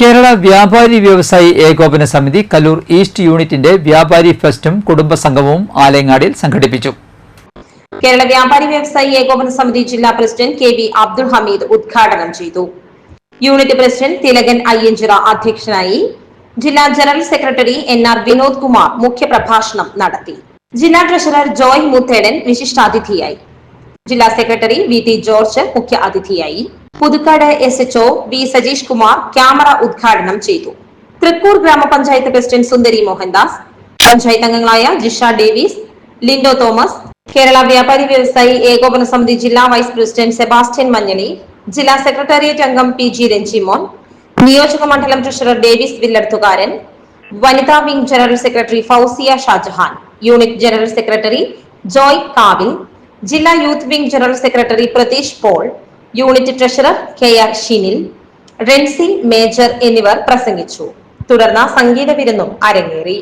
കേരള വ്യാപാരി വ്യവസായി ഏകോപന സമിതി കലൂർ ഈസ്റ്റ് യൂണിറ്റിന്റെ വ്യാപാരി ഫെസ്റ്റും കുടുംബസംഗമവും ആലയങ്ങാടിയിൽ സംഘടിപ്പിച്ചു. കേരള വ്യാപാരി വ്യവസായി ഏകോപന സമിതി ജില്ലാ president K V Abdul Hameed ഉദ്ഘാടനം ചെയ്തു. യൂണിറ്റ് പ്രസിഡന്റ് തിലകൻ അയ്യഞ്ചിറ അധ്യക്ഷനായി ജില്ലാ general secretary N R Vinod Kumar മുഖ്യപ്രഭാഷണം നടത്തി. ജില്ലാ ട്രഷറർ ജോയ് മുത്തേടൻ വിശിഷ്ടാതിഥിയായി. ജില്ലാ സെക്രട്ടറി വി ടി ജോർജ് മുഖ്യ അതിഥിയായി. Puthukkad S HO V Sajeesh Kumar camera ഉദ്ഘാടനം ചെയ്തു. തൃക്കൂർ ഗ്രാമപഞ്ചായത്ത് പ്രസിഡന്റ് സുന്ദരി മോഹൻദാസ് പഞ്ചായത്ത് അംഗങ്ങളായ Jisha Davis Lindo Thomas Kerala വ്യാപാരി വ്യവസായി ഏകോപന സമിതി ജില്ലാ വൈസ് പ്രസിഡന്റ് സെബാസ്റ്റ്യൻ മഞ്ഞളി ജില്ലാ സെക്രട്ടേറിയറ്റ് അംഗം പി ജി രഞ്ജിമോൻ നിയോജക മണ്ഡലം ട്രഷറർ ഡേവിസ് വില്ലർത്തുകാരൻ വനിതാ wing general secretary Fousiya Shajahan unit general secretary Joy Kavil ജില്ലാ youth wing general secretary Pratheesh Paul unit treasurer K R Shinil Rency Major എന്നിവർ പ്രസംഗിച്ചു. തുടർന്ന് സംഗീത വിരുന്നും അരങ്ങേറി.